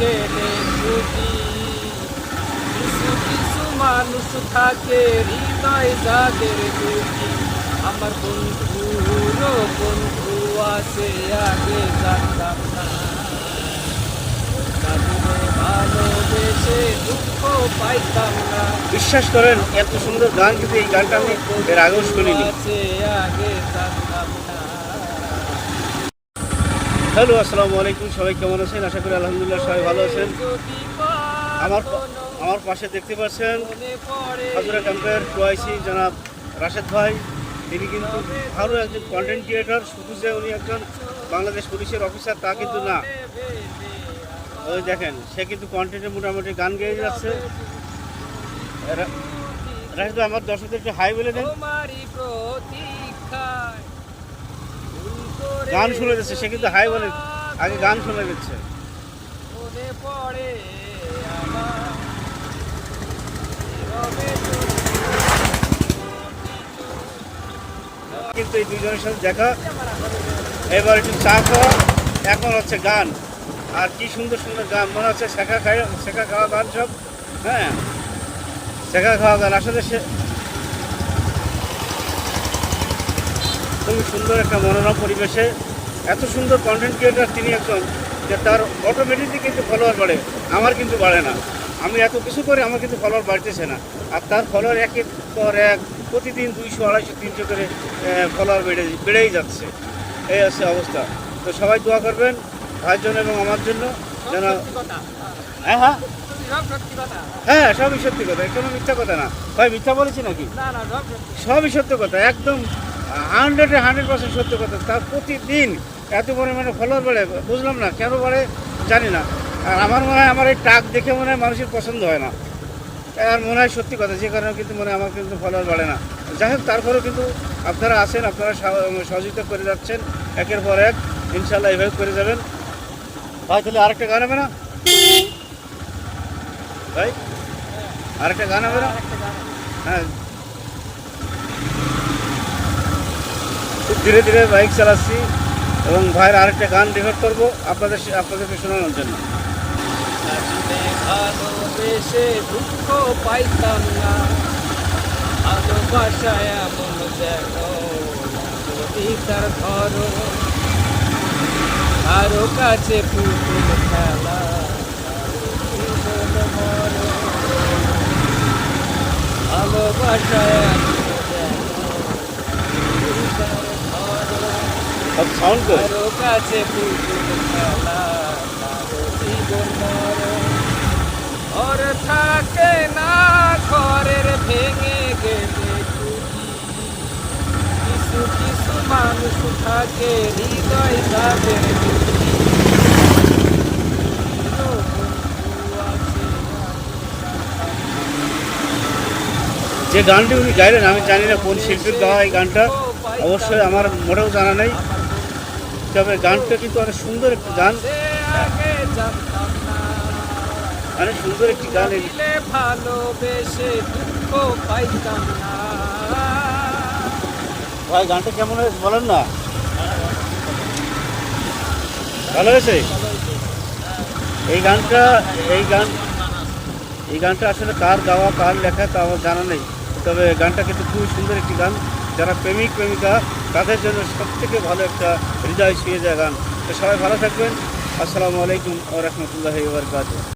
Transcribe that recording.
গেলে ছুটি কিছু কিছু মানুষ থাকে হৃদয় যাদের আমার বন্ধুরও বন্ধু আছে আগে জানতাম না দুঃখ বিশ্বাস করেন, এত সুন্দর গান কিন্তু এই গানটা আমি এর আগেও শুনিনি। আগে হ্যালো, আসসালামু আলাইকুম। সবাই কেমন আছেন? আশা করি আলহামদুলিল্লাহ সবাই ভালো আছেন। আমার আমার পাশে দেখতে পাচ্ছেন হাজরা ক্যাম্পের টুয়াইসি জনাব রাশেদ ভাই। তিনি কিন্তু ভালো একজন কন্টেন্ট ক্রিয়েটর শুধু যে উনি একজন বাংলাদেশ পুলিশের অফিসার তা কিন্তু না। ওই দেখেন, সে কিন্তু কন্টেন্টে মোটামুটি গান গেয়ে যাচ্ছে। রাশেদ ভাই, আমার দর্শকদের একটু হাই বলে দেন তোমারই প্রতীক্ষায় ভুল করে গান শুনে যাচ্ছে সে কিন্তু হাই বলে আগে গান শুনে নীরবে কিন্তু এই দুজনের সাথে দেখা এবার একটু চা খাওয়া এখন হচ্ছে গান। আর কি সুন্দর সুন্দর গান মনে হচ্ছে শেখা খাই শেখা খাওয়া গান সব হ্যাঁ? শেখা খাওয়া গান আসলে সে খুবই সুন্দর একটা মনোরম পরিবেশে এত সুন্দর কন্টেন্ট ক্রিয়েটার তিনি একজন যে তার অটোমেটিকলি কিন্তু ফলোয়ার বাড়ে। আমার কিন্তু বাড়ে না। আমি এত কিছু করে আমার কিন্তু ফলোয়ার বাড়তেছে না। আর তার ফলোয়ার একের পর এক প্রতিদিন দুইশো আড়াইশো তিনশো করে ফলোয়ার বেড়ে বেড়েই যাচ্ছে। এই হচ্ছে অবস্থা। তো সবাই দোয়া করবেন ভাইয়ের জন্য এবং আমার জন্য। যেন কথা। হ্যাঁ হ্যাঁ। হ্যাঁ সবই সত্যি কথা কোনো মিথ্যা কথা না। ভাই মিথ্যা বলেছি নাকি? সবই সত্য কথা একদম হান্ড্রেডে হান্ড্রেড পার্সেন্ট সত্য কথা। তার প্রতিদিন এত পরিমাণে ফলোয়ার বাড়ে বুঝলাম না কেন বাড়ে জানি না। আর আমার মনে হয় আমার এই টাক দেখে মনে হয় মানুষের পছন্দ হয় না। আর মনে হয় সত্যি কথা যে কারণে কিন্তু মনে হয় আমার কিন্তু ফলোয়ার বাড়ে না। যাই হোক তারপরেও কিন্তু আপনারা আছেন আপনারা সহযোগিতা করে যাচ্ছেন একের পর এক ইনশাল্লাহ এভাবে করে যাবেন। ভাই তাহলে আরেকটা গান হবে না? ভাই আরেকটা গান হবে না? হ্যাঁ। ধীরে ধীরে বাইক চালাচ্ছি এবং ভাইয়ের আরেকটা গান রেকর্ড করব আপনাদের আপনাদেরকে শোনানোর জন্য। ভালোবেসে দুঃখ পাইতাম না ভালোবাসায় এমন কবিতার ধরো কারও কাছে পুতুল খেলা কারও জীবন মরণ। ভালোবাসায় এমন যেন কবিতার ধরো সব সাউন্ড করে কাছে। ঘর থাকে না ঘরের ভেঙে গেলে কিছু কিছু মানুষ থাকে হৃদয় যে গানটি উনি গাইলেন আমি জানি না কোন শিল্পীর গাওয়া এই গানটা। অবশ্যই আমার মোটেও জানা নেই। তবে গানটা কিন্তু অনেক সুন্দর একটি গান। অনেক সুন্দর একটি গান এই- ভালোবেসে দুঃখ পাইতাম না। ভাই গানটা কেমন হয়েছে বলেন না? ভালো হয়েছে? এই গানটা এই গান এই গানটা আসলে কার গাওয়া কার লেখা তা আমার জানা নেই। তবে গানটা কিন্তু খুবই সুন্দর একটি গান। যারা প্রেমিক, প্রেমিকা, তাদের জন্য সব থেকে ভালো একটা হৃদয় ছুঁয়ে যায় গান। তো সবাই ভালো থাকবেন। আসসালামু আলাইকুম ও রহমতুল্লাহ